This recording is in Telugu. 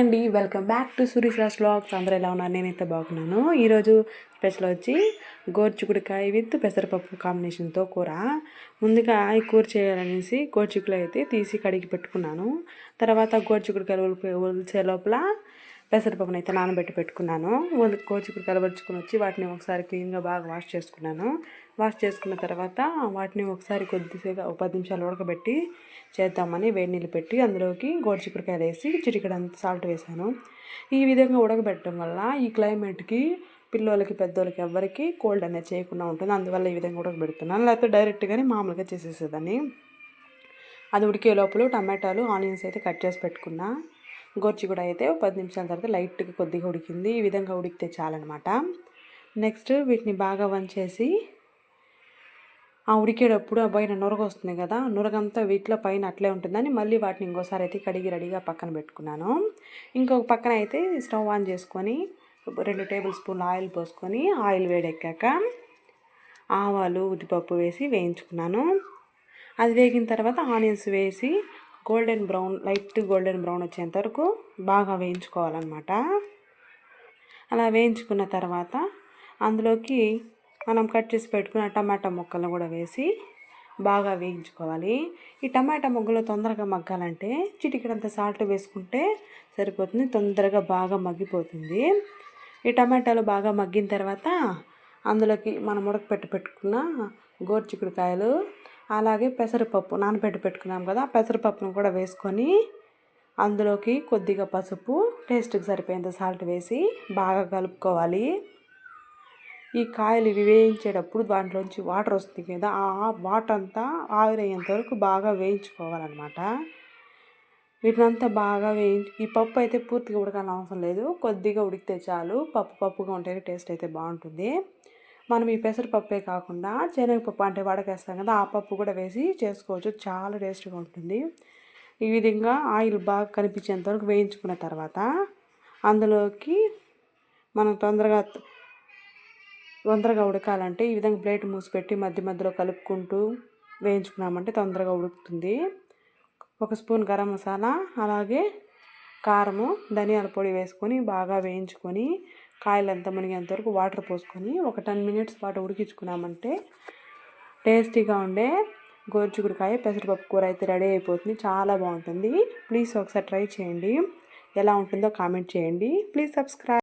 అండి welcome back to Suresh blogs. అందరూ ఎలా ఉన్నారు? నేనైతే బాగున్నాను. ఈరోజు స్పెషల్ వచ్చి గోర్చుకుడికాయ విత్ పెసరపప్పు కాంబినేషన్తో కూర. ముందుగా ఈ కూర చేయాలనేసి గోర్చుకులు అయితే తీసి కడిగి పెట్టుకున్నాను. తర్వాత గోర్చుకుడికాయలు ఉలిపి ఉలిసే లోపల పెసరపప్పును అయితే నానబెట్టి పెట్టుకున్నాను. గోర్చికుడు కలబరుచుకుని వచ్చి వాటిని ఒకసారి క్లీన్గా బాగా వాష్ చేసుకున్నాను. వాష్ చేసుకున్న తర్వాత వాటిని ఒకసారి కొద్దిసేగా ఒక పది నిమిషాలు ఉడకబెట్టి చేద్దామని వేడి నీళ్ళు పెట్టి అందులోకి గోరుచిక్కుడుకాయలు వేసి చిటికడంత సాల్ట్ వేసాను. ఈ విధంగా ఉడకబెట్టడం వల్ల ఈ క్లైమేట్కి పిల్లలకి పెద్దోళ్ళకి ఎవరికి కోల్డ్ అనేది చేయకుండా ఉంటుంది. అందువల్ల ఈ విధంగా ఉడకబెడుతున్నాను. లేకపోతే డైరెక్ట్గానే మామూలుగా చేసేసేదాన్ని. అది ఉడికే లోపల టమాటాలు ఆనియన్స్ అయితే కట్ చేసి పెట్టుకున్నా. గోర్చిగూడ అయితే పది నిమిషాల తర్వాత లైట్గా కొద్దిగా ఉడికింది. ఈ విధంగా ఉడికితే చాలన్నమాట. నెక్స్ట్ వీటిని బాగా వంచేసి ఆ ఉడికేటప్పుడు ఆ పైన నురగ వస్తుంది కదా నురగంతా వీటిలో పైన అట్లే ఉంటుందని మళ్ళీ వాటిని ఇంకోసారి అయితే కడిగి రెడీగా పక్కన పెట్టుకున్నాను. ఇంకొక పక్కన అయితే స్టవ్ ఆన్ చేసుకొని రెండు టేబుల్ స్పూన్లు ఆయిల్ పోసుకొని ఆయిల్ వేడెక్కాక ఆవాలు ఉద్దిపప్పు వేసి వేయించుకున్నాను. అది వేగిన తర్వాత ఆనియన్స్ వేసి golden brown light golden brown వచ్చేంత వరకు బాగా వేయించుకోవాలన్నమాట. అలా వేయించుకున్న తర్వాత అందులోకి మనం కట్ చేసి పెట్టుకున్న టమాటా ముక్కలను కూడా వేసి బాగా వేయించుకోవాలి. ఈ టమాటా ముక్కలు తొందరగా మగ్గాలంటే చిటికడంత సాల్ట్ వేసుకుంటే సరిపోతుంది తొందరగా బాగా మగ్గిపోతుంది. ఈ టమాటాలు బాగా మగ్గిన తర్వాత అందులోకి మనం ఉడకపెట్టి పెట్టుకున్న గోరుచిక్కుడుకాయలు అలాగే పెసరపప్పు నానబెట్టి పెట్టుకున్నాం కదా పెసరపప్పును కూడా వేసుకొని అందులోకి కొద్దిగా పసుపు టేస్ట్కి సరిపోయేంత సాల్ట్ వేసి బాగా కలుపుకోవాలి. ఈ కాయలు ఇవి వేయించేటప్పుడు దాంట్లోంచి వాటర్ వస్తుంది కదా ఆ వాటర్ అంతా ఆవిరయ్యేంత వరకు బాగా వేయించుకోవాలన్నమాట. వీటినంతా బాగా వేయించి ఈ పప్పు అయితే పూర్తిగా ఉడకాలని అవసరం లేదు కొద్దిగా ఉడికితే చాలు పప్పు పప్పుగా ఉంటేనే టేస్ట్ అయితే బాగుంటుంది. మనం ఈ పెసరపప్పే కాకుండా శనగపప్పు అంటే వడకేస్తాం కదా ఆ పప్పు కూడా వేసి చేసుకోవచ్చు. చాలా టేస్ట్గా ఉంటుంది. ఈ విధంగా ఆయిల్ బాగా కనిపించేంత వరకు వేయించుకున్న తర్వాత అందులోకి మనం తొందరగా తొందరగా ఉడకాలంటే ఈ విధంగా ప్లేట్ మూసిపెట్టి మధ్య మధ్యలో కలుపుకుంటూ వేయించుకున్నామంటే తొందరగా ఉడుకుతుంది. ఒక స్పూన్ గరం మసాలా అలాగే కారము ధనియాల పొడి వేసుకొని బాగా వేయించుకొని కాయలు మునిగేంతవరకు వరకు వాటర్ పోసుకొని ఒక టెన్ మినిట్స్ పాటు ఉడికించుకున్నామంటే టేస్టీగా ఉండే గోరుచిక్కుడుకాయ పెసరపప్పు కూర అయితే రెడీ అయిపోతుంది. చాలా బాగుంటుంది. ప్లీజ్ ఒకసారి ట్రై చేయండి. ఎలా ఉంటుందో కామెంట్ చేయండి. Please subscribe